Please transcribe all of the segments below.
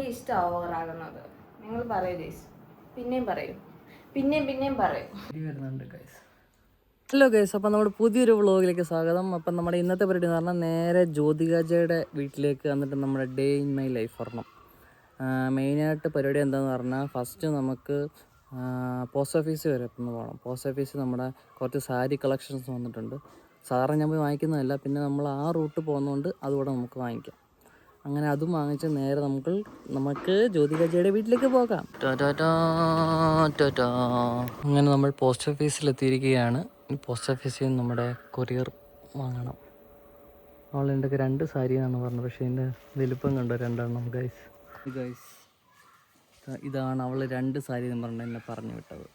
എനിക്ക് ഇഷ്ടം ഓവറാകുന്നത്. നിങ്ങൾ പറയൂ ഗൈസ്. പിന്നെയും പറയൂ. പിന്നെയും പിന്നെയും പറയും. വരുന്നുണ്ട് ഗൈസ്. Hello guys. അപ്പം നമ്മുടെ പുതിയൊരു വ്ളോഗിലേക്ക് സ്വാഗതം. അപ്പം നമ്മുടെ ഇന്നത്തെ പരിപാടി എന്ന് പറഞ്ഞാൽ നേരെ ജ്യോതികാജയുടെ വീട്ടിലേക്ക് വന്നിട്ട് നമ്മുടെ ഡേ ഇൻ മൈ ലൈഫ് വരണം മെയിനായിട്ട് പരിപാടി എന്താണെന്ന് പറഞ്ഞാൽ ഫസ്റ്റ് നമുക്ക് പോസ്റ്റ് ഓഫീസ് വരെ ഒന്ന് പോകണം പോസ്റ്റ് ഓഫീസ് നമ്മുടെ കുറച്ച് സാരി കളക്ഷൻസ് വന്നിട്ടുണ്ട്. സാധാരണ ഞാൻ പോയി വാങ്ങിക്കുന്നതല്ല പിന്നെ നമ്മൾ ആ റൂട്ട് പോകുന്നതുകൊണ്ട് അതുകൂടെ നമുക്ക് വാങ്ങിക്കാം. അങ്ങനെ അതും വാങ്ങിച്ച് നേരെ നമുക്ക് നമുക്ക് ജ്യോതികജയുടെ വീട്ടിലേക്ക് പോകാം. അങ്ങനെ നമ്മൾ പോസ്റ്റ് ഓഫീസിൽ എത്തിയിരിക്കുകയാണ് പോസ്റ്റ് ഓഫീസിൽ നിന്ന് നമ്മുടെ കൊറിയർ വാങ്ങണം. അവൾ എന്റെ രണ്ട് സാരി എന്നാണ് പറഞ്ഞത്. പക്ഷേ എന്റെ വലിപ്പം കണ്ടോ? രണ്ടെണ്ണം ഗൈസ് ഗൈസ് ഇതാണ് അവൾ രണ്ട് സാരി എന്ന് പറഞ്ഞ എന്നെ പറഞ്ഞു വിട്ടത്.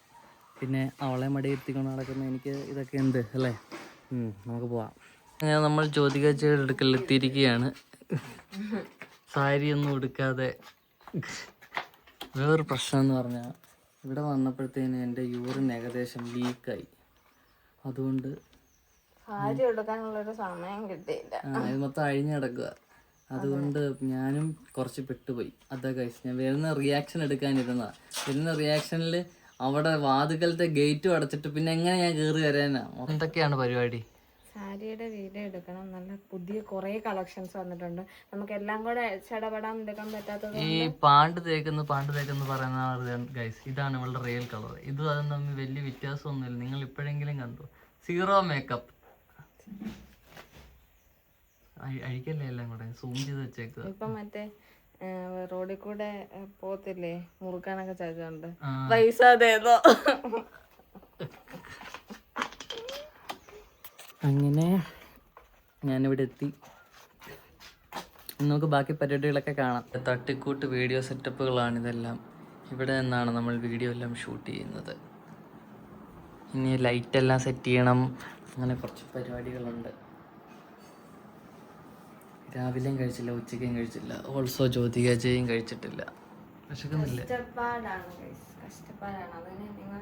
പിന്നെ അവളെ മടിയിരുത്തിക്കൊണ്ട് നടക്കുന്ന എനിക്ക് ഇതൊക്കെ ഉണ്ട് അല്ലേ? നമുക്ക് പോവാം. അങ്ങനെ നമ്മൾ ജ്യോതികാച്ചയുടെ അടുക്കൽ എത്തിയിരിക്കുകയാണ്. സാരി ഒന്നും എടുക്കാതെ വേറൊരു പ്രശ്നം എന്ന് പറഞ്ഞാൽ ഇവിടെ വന്നപ്പോഴത്തേന് എന്റെ യൂറിൻ ഏകദേശം ലീക്കായി അതുകൊണ്ട് സാരി സമയം കിട്ടിയില്ല. ഇത് മൊത്തം അഴിഞ്ഞടക്കുക അതുകൊണ്ട് ഞാനും കുറച്ച് പെട്ടുപോയി. അതാ കഴിച്ച് ഞാൻ വരുന്ന റിയാക്ഷൻ എടുക്കാനിരുന്നതാ. വരുന്ന റിയാക്ഷനിൽ അവിടെ വാതുക്കലത്തെ ഗേറ്റും അടച്ചിട്ട് പിന്നെ എങ്ങനെ ഞാൻ കയറി വരാനാ? എന്തൊക്കെയാണ് പരിപാടി? സാരിയുടെ വീഡിയോ എടുക്കണം. നല്ല പുതിയ കുറേ കളക്ഷൻസ് വന്നിട്ടുണ്ട്. നമുക്ക് എല്ലാം കൂടെ ചടപടാൻ എടുക്കാൻ പറ്റാത്തത് ഈ പാണ്ട് തേക്കുന്നു പാണ്ട് തേക്കെന്ന് പറയുന്ന ഗൈസ് ഇതാണ് ഇവളുടെ റിയൽ കളർ ഇത് അതും തമ്മിൽ വലിയ വ്യത്യാസമൊന്നുമില്ല. നിങ്ങൾ ഇപ്പോഴെങ്കിലും കണ്ടു. സീറോ മേക്കപ്പ് അഴിക്കല്ലേ എല്ലാം കൂടെ? സൂം ചെയ്ത് വെച്ചേക്കുക ഇപ്പം മറ്റേ റോഡിൽ കൂടെ പോത്തില്ലേ മുറുക്കാനൊക്കെ ആ. പൈസ അതേതോ അങ്ങനെ ഞാനിവിടെ എത്തി. നമുക്ക് ബാക്കി പരിപാടികളൊക്കെ കാണാം. തട്ടിക്കൂട്ട് വീഡിയോ സെറ്റപ്പുകളാണ് ഇതെല്ലാം. ഇവിടെ നിന്നാണ് നമ്മൾ വീഡിയോ എല്ലാം ഷൂട്ട് ചെയ്യുന്നത്. ഇനി ലൈറ്റ് എല്ലാം സെറ്റ് ചെയ്യണം. അങ്ങനെ കുറച്ച് പരിപാടികളുണ്ട്. രാവിലെയും കഴിച്ചില്ല ഉച്ചയ്ക്കും കഴിച്ചില്ല. ഓൾസോ ജ്യോതികാജയും കഴിച്ചിട്ടില്ല. വിശക്കുന്നില്ല കഷ്ടപ്പാടാണ് കഷ്ടപ്പാടാണ്. അതിന് നിങ്ങൾ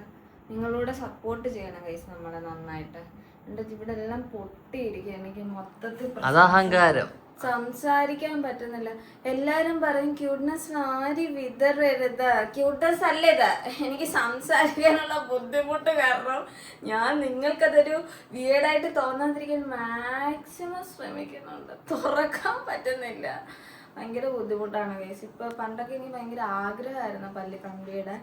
നിങ്ങളൂടെ സപ്പോർട്ട് ചെയ്യണം ഗൈസ് നമ്മളെ നന്നായിട്ട്. എന്റെ ഇവിടെ എല്ലാം പൊട്ടിയിരിക്കുക എനിക്ക് മൊത്തത്തിൽ. അഹങ്കാരം. സംസാരിക്കാൻ പറ്റുന്നില്ല. എല്ലാരും പറയും ക്യൂട്ട്നെസ് ആരി വിതറരുത്? ക്യൂട്ട്നെസ് അല്ല ഇത്? എനിക്ക് സംസാരിക്കാനുള്ള ബുദ്ധിമുട്ട് കാരണം ഞാൻ നിങ്ങൾക്കതൊരു വീടായിട്ട് തോന്നാതിരിക്കാൻ മാക്സിമം ശ്രമിക്കുന്നുണ്ട്. തുറക്കാൻ പറ്റുന്നില്ല. ഭയങ്കര ബുദ്ധിമുട്ടാണ് കേസ് ഇപ്പൊ പണ്ടൊക്കെ എനിക്ക് ഭയങ്കര ആഗ്രഹമായിരുന്നു പല്ല് കമ്പിയുടെ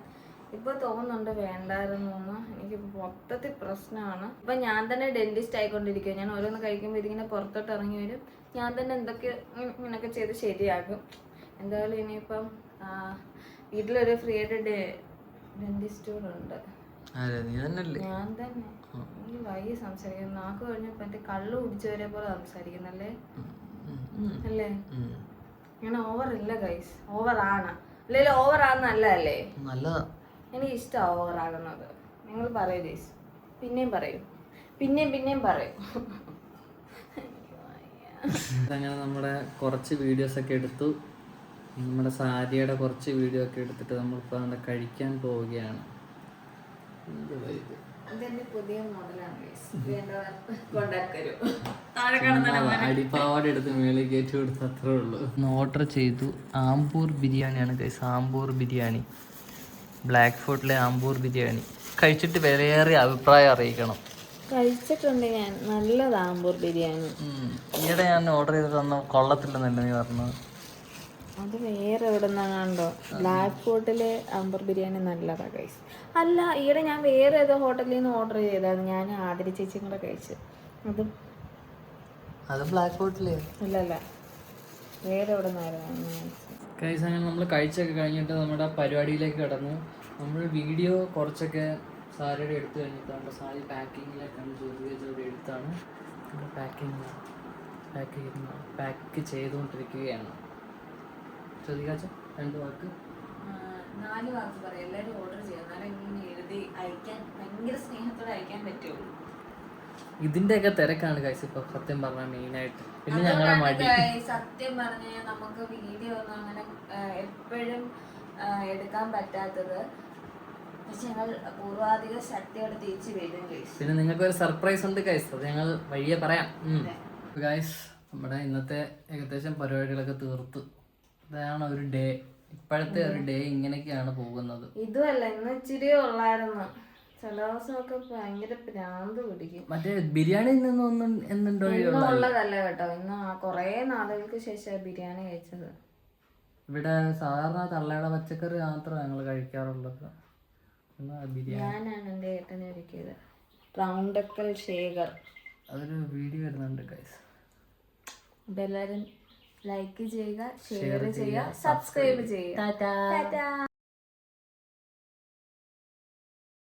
ഇപ്പൊ തോന്നുന്നുണ്ട് വേണ്ടായിരുന്നു എന്ന് എനിക്ക് മൊത്തത്തിൽ പ്രശ്നമാണ് ഇപ്പൊ ഞാൻ തന്നെ ഡെന്റിസ്റ്റ് ആയിക്കൊണ്ടിരിക്കുക ഞാൻ ഓരോന്ന് കഴിക്കുമ്പോൾ ഇതിങ്ങനെ പുറത്തോട്ട് ഇറങ്ങി വരും. ഞാൻ തന്നെ എന്തൊക്കെ ഇ- ഇങ്ങനൊക്കെ ചെയ്ത് ശരിയാകും എന്തായാലും ഇനിയിപ്പം വീട്ടിലൊരു ഫ്രീ ആയിട്ട് ഡെന്റിസ്റ്റ് ഉണ്ട് ഞാൻ തന്നെ. ഈ വൈകി സംസാരിക്കുന്നു. നാക്ക് കഴിഞ്ഞപ്പോ എന്റെ കള്ളു കുടിച്ചവരെ പോലെ സംസാരിക്കുന്നല്ലേ? അല്ലേ. ഞാൻ ഓവർ ഇല്ല ഗൈസ് ഓവർ ആണ്. അല്ലെങ്കിൽ ഓവർ ആണെന്നല്ല അല്ലേ നല്ലതാ. എനിക്ക് ഇഷ്ടം ഓവറാകുന്നത്. നിങ്ങൾ പറയൂ ജയ്സ് പിന്നെയും പറയൂ. പിന്നെയും പിന്നെയും പറയും. അങ്ങനെ നമ്മുടെ കുറച്ച് വീഡിയോസ് ഒക്കെ എടുത്തു. നമ്മുടെ സാരിയുടെ കുറച്ച് വീഡിയോ ഒക്കെ എടുത്തിട്ട് നമ്മളിപ്പോൾ അവിടെ കഴിക്കാൻ പോവുകയാണ്. ഇതെന്റെ പുതിയ മോഡലാണ് അടിപ്പാവാട് എടുത്ത് മേളിൽ കയറ്റി കൊടുത്ത് അത്രേ ഉള്ളൂ. ഓർഡർ ചെയ്തു. ആംബൂർ ബിരിയാണിയാണ് ഗൈസ് ആംപൂർ ബിരിയാണി. ബ്ലാക്ക് ഫോർട്ടിലെ ആംബൂർ ബിരിയാണി. കഴിച്ചിട്ട് വിലയേറിയ അഭിപ്രായം അറിയിക്കണം. കഴിച്ചിട്ടുണ്ട് ഞാൻ. നല്ലത് ആംബൂർ ബിരിയാണി. ഈയിടെ ഞാൻ ഓർഡർ ചെയ്ത് തന്ന കൊള്ളത്തില്ലെന്നല്ലേ നീ പറഞ്ഞത്? അത് വേറെ എവിടെ നിന്നാണോ ബ്ലാക്ക് ഫോർട്ടിലെ അമ്പർ ബിരിയാണി നല്ലതാണ് ഗൈസ് അല്ല ഈയിടെ ഞാൻ വേറെ ഏതോ ഹോട്ടലിൽ നിന്ന് ഓർഡർ ചെയ്തതാണ് ഞാൻ ആദരി ചേച്ചിയും കൂടെ കഴിച്ചു. അതും അത് ബ്ലാക്ക് ഫോർട്ടിലേ ഇല്ലല്ല വേറെ എവിടെ നിന്നായിരുന്നു കൈസ് അങ്ങനെ നമ്മൾ കഴിച്ചൊക്കെ കഴിഞ്ഞിട്ട് നമ്മുടെ പരിപാടിയിലേക്ക് കടന്നു. നമ്മൾ വീഡിയോ കുറച്ചൊക്കെ സാരിയുടെ എടുത്തു കഴിഞ്ഞിട്ട് നമ്മുടെ സാരി പാക്കിങ്ങിലേക്കാണ് ജ്യോതികയുടെ എടുത്താണ്. നമ്മുടെ പാക്കിങ് പാക്ക് ചെയ്യുന്ന പാക്ക് ചെയ്തുകൊണ്ടിരിക്കുകയാണ്. ജ്യോതികാച്ച രണ്ട് വാക്ക്. നാല് വാക്ക് പറയാം. എല്ലാവരും ഓർഡർ ചെയ്യാം എന്നാലും എഴുതി അയക്കാൻ ഭയങ്കര സ്നേഹത്തോടെ അയക്കാൻ പറ്റുള്ളൂ. ഇതിന്റെയൊക്കെ തിരക്കാണ് കൈസ് ഇപ്പൊ സത്യം പറഞ്ഞാൽ മെയിനായിട്ട് പിന്നെ ഞങ്ങളുടെ മടി. അതുകൊണ്ടാണ് സത്യം പറഞ്ഞ നമുക്ക് വീഡിയോ ഒന്നും അങ്ങനെ എപ്പോഴും എടുക്കാൻ പറ്റാത്തത്. ഗൈസ് പിന്നെ നിങ്ങൾക്ക് ഒരു സർപ്രൈസ് ഉണ്ട് ഗൈസ് അത് ഞങ്ങൾ വഴിയെ പറയാം. ഗൈസ് നമ്മുടെ ഇന്നത്തെ ഏകദേശം പരിപാടികളൊക്കെ തീർത്തു. ഇതാണ് ഒരു ഡേ ഇപ്പോഴത്തെ ഒരു ഡേ ഇങ്ങനെയൊക്കെയാണ് പോകുന്നത്. ഇതുമല്ല ഇന്ന് ഇച്ചിരി ഉള്ളായിരുന്നു. ചില ദിവസമൊക്കെ ഭയങ്കര പ്രാന്ത് പിടിക്കും. മറ്റേ ബിരിയാണി നിന്നൊന്നും എന്നുണ്ടോ ഇന്ന് ഉള്ളതല്ല കേട്ടോ. ഇന്ന് കൊറേ നാളുകൾക്ക് ശേഷം ബിരിയാണി കഴിച്ചത്. ഇവിടെ സാധാരണ തള്ളയുടെ പച്ചക്കറി മാത്രമേ ഞങ്ങൾ കഴിക്കാറുള്ളത്. ഞാനാണ് എന്റെ ഏട്ടനെ ഒരുക്കിയത്. റൗണ്ടക്കൽ ശേഖർ. അതൊരു വീഡിയോ വരുന്നുണ്ട് ഗൈസ് അപ്പം എല്ലാവരും ലൈക്ക് ചെയ്യുക ഷെയർ ചെയ്യുക. സബ്സ്ക്രൈബ് ചെയ്യുക ടാറ്റാ